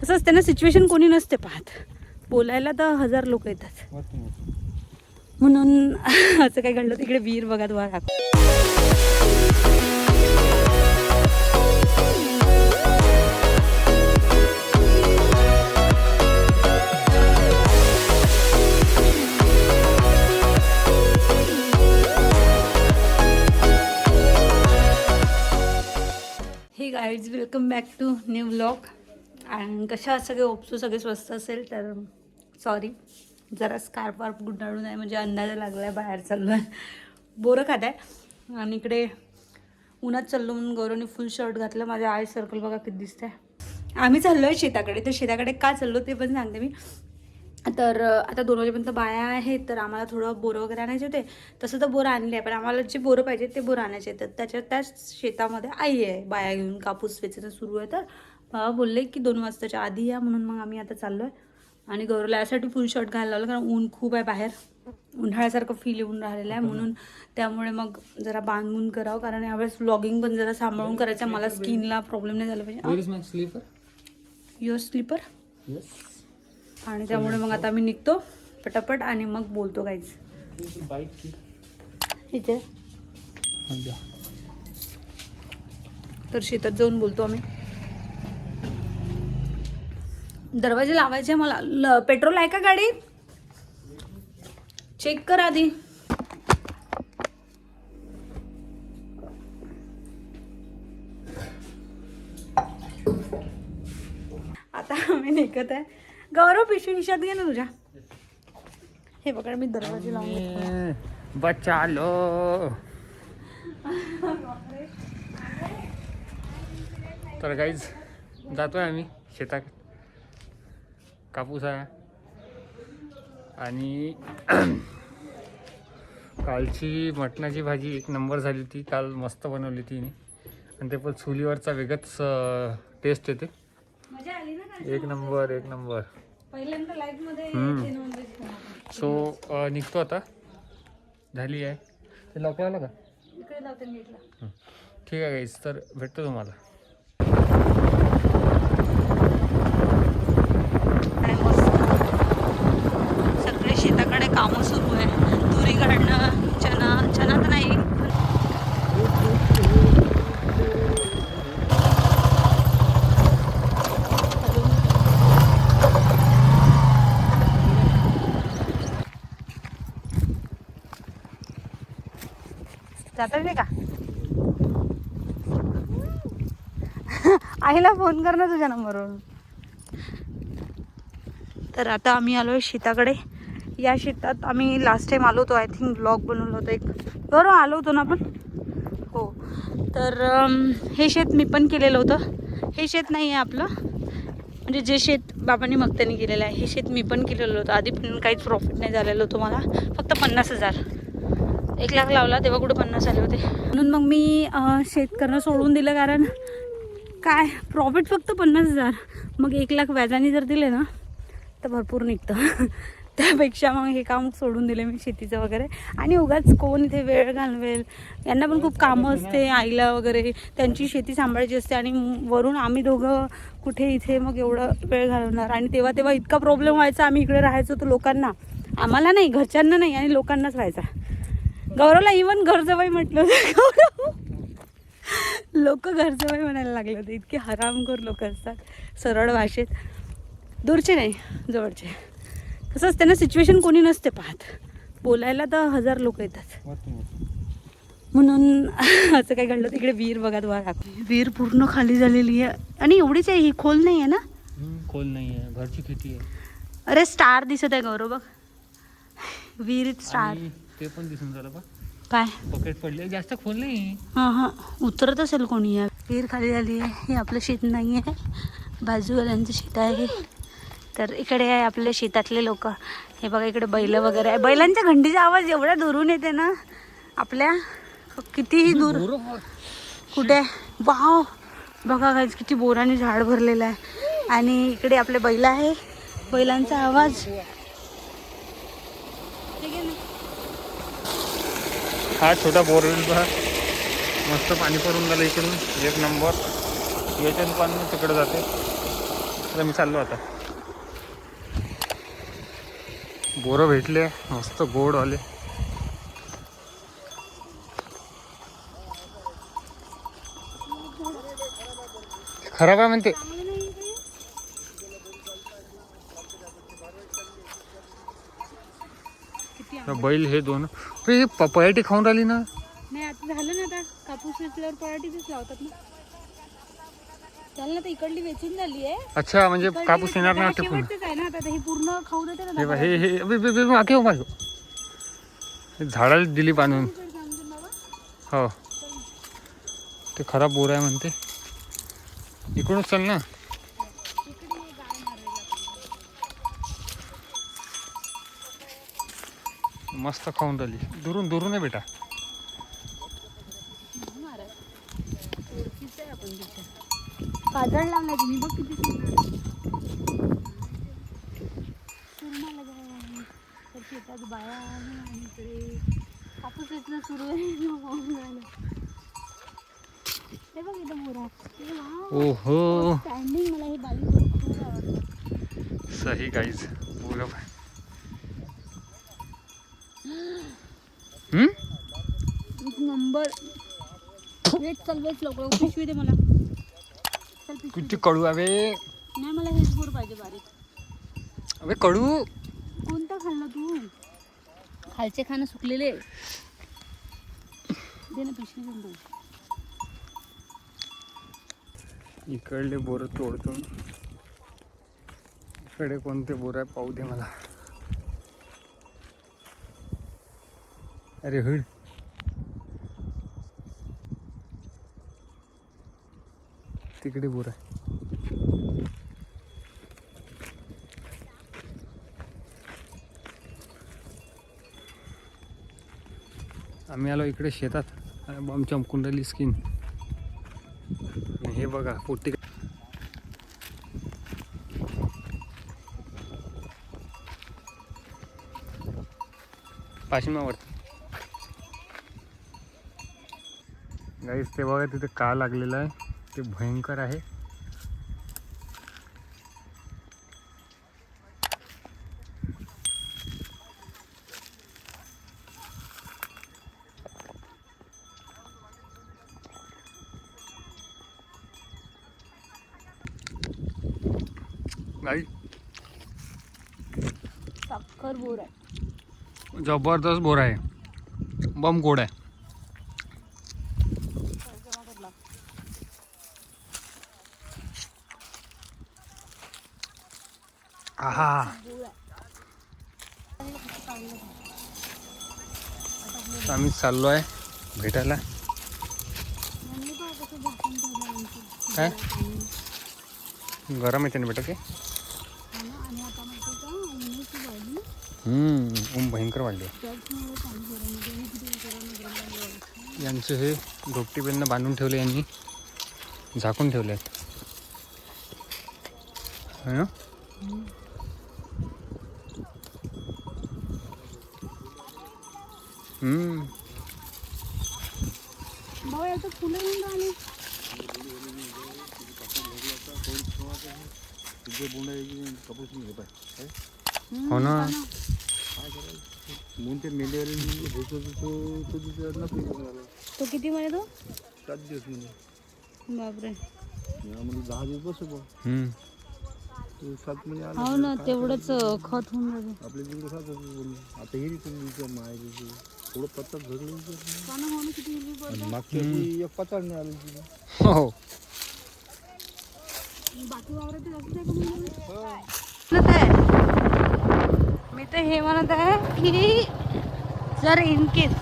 कसं त्यांना ना सिच्युएशन कोणी नसते पाहत. बोलायला तर हजार लोक येतात. म्हणून असं काय घडलं तिकडे वीर बघा तुम्हाला हे guides welcome back to new blog आणि कशा सगळे ओपसू सगळे स्वस्त असेल तर सॉरी जरा स्कार्फ वार्फ गुंडाळून आहे म्हणजे अंदाज लागला आहे बाहेर चाललो आहे बोरं खात आहे आणि इकडे उन्हात चाललो म्हणून गौरवने फुल शर्ट घातलं. माझ्या आय सर्कल बघा किती दिसतंय. आम्ही चाललो आहे शेताकडे. तर शेताकडे का चाललो ते पण सांगते मी. तर आता दोन वाजेपर्यंत बाया आहेत तर आम्हाला थोडं बोरं वगैरे आणायचे होते. तसं तर बोरं आणले आहे पण आम्हाला जे बोरं पाहिजे ते बोरं आणायचे आहेत. तर त्याच्या त्याच शेतामध्ये आई आहे बाया घेऊन कापूस वेचणं सुरू आहे तर. बाबा बोलले की दोन वाजताच्या आधी या म्हणून मग आम्ही आता चाललो आहे आणि गौरवला यासाठी फुल शर्ट घालायला लावलं कारण ऊन खूप आहे बाहेर उन्हाळ्यासारखं फील येऊन राहिलेलं आहे म्हणून त्यामुळे मग जरा बांधून करावं कारण यावेळेस व्लॉगिंग पण जरा सांभाळून करायचं. मला स्किनला प्रॉब्लेम नाही झाला पाहिजे sleeper? Your sleeper. आणि त्यामुळे मग आता मी निघतो पटापट आणि मग बोलतो काहीच. इथे. तर शेतात जाऊन बोलतो आम्ही दरवाजे लावायचे मला. ल- पेट्रोल आहे का गाडीत चेक कर आधी. आता आम्ही निघत आहे. गौरव पिशवी खिशात घे ना तुझ्या. हे बघा मी दरवाजे लावून घेतले. बचा लो. तर काहीच जातोय आम्ही शेतात. कापूस आहे. आणि कालची मटणाची भाजी एक नंबर झाली ती काल मस्त बनवली तिने आणि ते पण चुलीवरचा वेगळंच टेस्ट येते. आली? एक नंबर एक नंबर. सो निघतो आता. झाली आहे. ते लॉक लावलं का? ठीक आहे तर भेटतो तुम्हाला काय मस्त सगळे शेताकडे कामं सुरू आहे तुरी काढणं चना चना तर नाही जाता येते का? आईला फोन कर ना तुझ्या नंबरवरून तर आता आम्ही आलो आहे शेताकडे. या शेतात आम्ही लास्ट टाईम आलो होतो आय थिंक ब्लॉग बनवलं होतं एक. बरोबर आलो होतो ना आपण? हो. तर हे शेत मी पण केलेलं होतं. हे शेत नाही आहे आपलं. म्हणजे जे शेत बाबांनी मग त्यांनी केलेलं आहे हे शेत मी पण केलेलं होतं. आधी पण काहीच प्रॉफिट नाही झालेलं होतं मला. फक्त पन्नास हजार. एक लाख लावला तेव्हा कुठे पन्नास आले होते. म्हणून मग मी शेतकऱ्यांना सोडून दिलं कारण काय प्रॉफिट फक्त पन्नास हजार. मग एक लाख व्याजाने जर दिले ना तर भरपूर निघतं. त्यापेक्षा मग हे काम सोडून दिले मी शेतीचं वगैरे. आणि उगाच कोण इथे वेळ घालवेल? यांना पण खूप कामं असते आईला वगैरे. त्यांची शेती सांभाळायची असते आणि वरून आम्ही दोघं कुठे इथे मग एवढं वेळ घालवणार? आणि तेव्हा तेव्हा इतका प्रॉब्लेम व्हायचा आम्ही इकडे राहायचो तर लोकांना. आम्हाला नाही घरच्यांना नाही आणि लोकांनाच व्हायचा. गौरवला इवन घरजबाई म्हटलं होतं. गौरव. लोक घरजबाई म्हणायला लागले होते. इतके हरामखोर लोक असतात. सरळ भाषेत. दूरचे नाही जवळचे. कसं असते ना सिच्युएशन कोणी नसते पाहत. बोलायला तर हजार लोक येतात. म्हणून असं काय घडलं तिकडे वीर बघा तुम्हाला वीर पूर्ण खाली झालेली आहे. आणि एवढीच आहे ही खोल नाही आहे ना? खोल नाही आहे. घरची खेती आहे. अरे स्टार दिसत आहे गौरव बघ. वीर स्टार ते पण दिसून झालं बा. काय? पॉकेट पडले. जास्त खोल नाही. हां हां. उतरत असेल कोणी या? विहीर खाली झाली आहे. हे आपलं शेत नाही आहे. बाजूवाल्यांचं शेत आहे. तर इकडे आहे आपल्या शेतातले लोक. हे बघा इकडे बैल वगैरे आहे. बैलांच्या घंटीचा आवाज एवढा दुरून येते ना. आपल्या कितीही दूर. कुठे? वाव. बघा काय किती बोराने झाड भरलेलं आहे. आणि इकडे आपले बैल आहे. बैलांचा आवाज. हा छोटा बोरवेल पहा मस्त पाणी पडून झालं इकडून. एक नंबर. याच्यात पाणी तिकडे जाते. तर मी चाललो आता. बोरं भेटले. मस्त गोड आले खराब आहे म्हणते किती हे बैल हे दोन. हे प- पयाटी खाऊन राहिली ना. नाही आता झालं ना आता. कापूस वेचल्यावर पराठीच लावतात ना त्याला ना आता इकडली वेचून झाली आहे. अच्छा म्हणजे कापूस येणार नाही आहे ना आता हे पूर्ण खाऊ देते ना मागे मागे हो. हे झाडाला दिली बांधून. हो. ते खराब बोर आहे म्हणते. इकडूनच चल ना. मस्त खाऊन राहिली दुरून दुरून आहे बेटा. काजळ लावलाय तुम्ही बघ किती सुंदर शेतात बाया आणि कापूस वेचणं सुरू आहे. हे बघ इथं मोरा ओहो. स्टँडिंग मला हे खूप आवडतं. सही गाईज बोला बाय हम्म नंबर वेट चल वेच लवकर पिशवी दे मला. चल पिशवी किती कडू आहे नाही मला हेच बोर पाहिजे बारीक. अबे कडू. कोणतं खाल्लं तू? खालचे खाणं सुकलेले. दे ना पिशवी देऊन दे इकडले बोर तोडतो इकडे कोणते बोर आहे पाहू दे मला. अरे हड तिकडे बोर आहे. आम्ही आलो इकडे शेतात. बॉम्ब चमकून राहिली स्किन हे बघा पोटी पाशिमावरती गाईस ते बघा तिथे का लागलेलं आहे. ते भयंकर आहे. बोर जबरदस्त बोर आहे. बम गोड आहे. हा हा आम्ही चाललो आहे भेटायला. काय? गरम येते ना बेटा ते ऊन भयंकर वाढले. यांचं हे घोपटी बेलनं बांधून ठेवले यांनी. झाकून ठेवले आहेत. ना? है ना फुलं येऊन राहिले हो ना. तो किती म्हणे तो? सात दिवस म्हणजे बापरे. यामध्ये दहा दिवस बसू. तू सात महिने आला हो ना तेवढंच अं, खत होऊन आपल्या तिकडे सात आता हे तुम्ही माहिती थोडं पत्ता झगडलं पानं हो ना किती हिरवी पडतात. मागच्या वेळी एक आलं तिला. हो. बाकी वावरात जास्त आहे का म्हणलं मी? म्हणत आहे. मी तर हे म्हणत आहे की जर इन केस